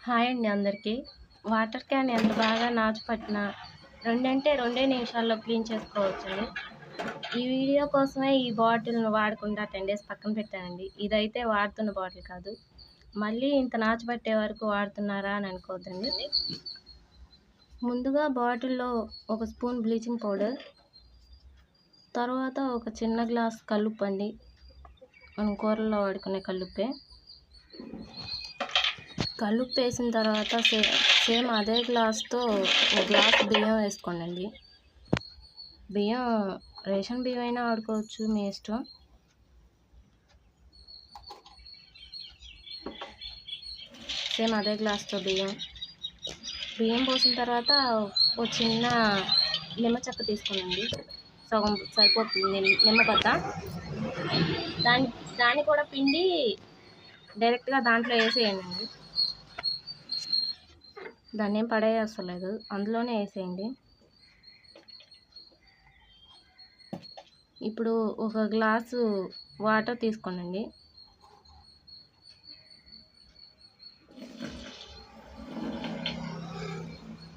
Hi అండి అందరికీ. Water can ఎంత బాగా నాచు పట్టినా రెండంటే రెండే నిమిషాల్లో క్లీన్ చేసుకోవచ్చండి. ఈ వీడియో కోసమే ఈ బాటిల్ను వాడకుండా టెన్ డేస్ పక్కన పెట్టానండి. ఇదైతే వాడుతున్న బాటిల్ కాదు. మళ్ళీ ఇంత నాచు పట్టే వరకు వాడుతున్నారా అని అనుకోవద్దండి. ముందుగా బాటిల్లో ఒక స్పూన్ బ్లీచింగ్ పౌడర్ తర్వాత ఒక చిన్న గ్లాస్ కల్లుప్పు అండి మనం కూరల్లో వాడుకునే కల్లుప్పే. కలుపు వేసిన తర్వాత సే సేమ్ అదే గ్లాస్తో ఒక గ్లాస్ బియ్యం వేసుకోండి బియ్యం రేషన్ బియ్యం అయినా వాడుకోవచ్చు మీ ఇష్టం. సేమ్ అదే గ్లాస్తో బియ్యం. బియ్యం పోసిన తర్వాత ఒక చిన్న నిమ్మ చెక్క తీసుకోనండి. సగం సరిపోతుంది. నిమ్మకొత్త దాని దాన్ని కూడా పిండి డైరెక్ట్గా దాంట్లో వేసేయండి. దాన్ని ఏం పడేయలేదు అందులోనే వేసేయండి. ఇప్పుడు ఒక గ్లాసు వాటర్ తీసుకోనండి.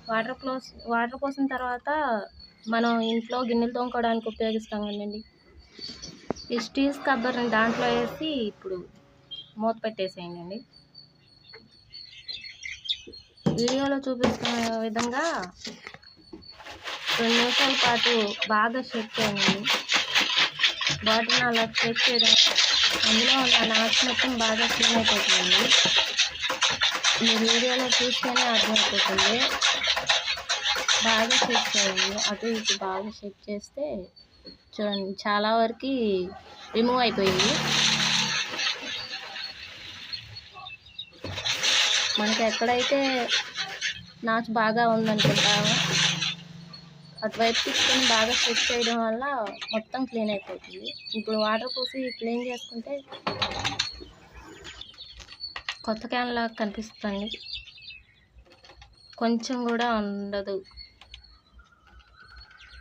వాటర్ క్లోస్ వాటర్ పోసిన తర్వాత మనం ఇంట్లో గిన్నెలు తోముకోవడానికి ఉపయోగిస్తాం కదండి. ఈ స్టీల్స్ కబ్బర్ని దాంట్లో వేసి ఇప్పుడు మూత పెట్టేసేయండి. వీడియోలో చూపిస్తున్న విధంగా రెండు నిమిషాల పాటు బాగా షేక్ చేయండి. బాటిల్ని అలా షేక్ చేయడం అందులో ఉన్న నాచు మొత్తం బాగా క్లీన్ అయిపోతుంది. మీరు వీడియోలో చూస్తేనే అర్థమైపోతుంది. బాగా షేక్ చేయండి. అటు ఇటు బాగా షేక్ చేస్తే చూడండి చాలా వరకు రిమూవ్ అయిపోయింది. మనకి ఎక్కడైతే నాచు బాగా ఉందనుకుంటామో అటువైపు తీసుకొని బాగా షేక్ చేయడం వల్ల మొత్తం క్లీన్ అయిపోతుంది. ఇప్పుడు వాటర్ పోసి క్లీన్ చేసుకుంటే కొత్త క్యాన్ లాగా కనిపిస్తుంది. కొంచెం కూడా ఉండదు.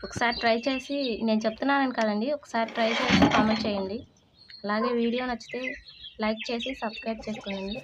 ఒకసారి ట్రై చేసి నేను చెప్తున్నాను కదండి ఒకసారి ట్రై చేసి కామెంట్ చేయండి. అలాగే వీడియో నచ్చితే లైక్ చేసి సబ్స్క్రైబ్ చేసుకోండి.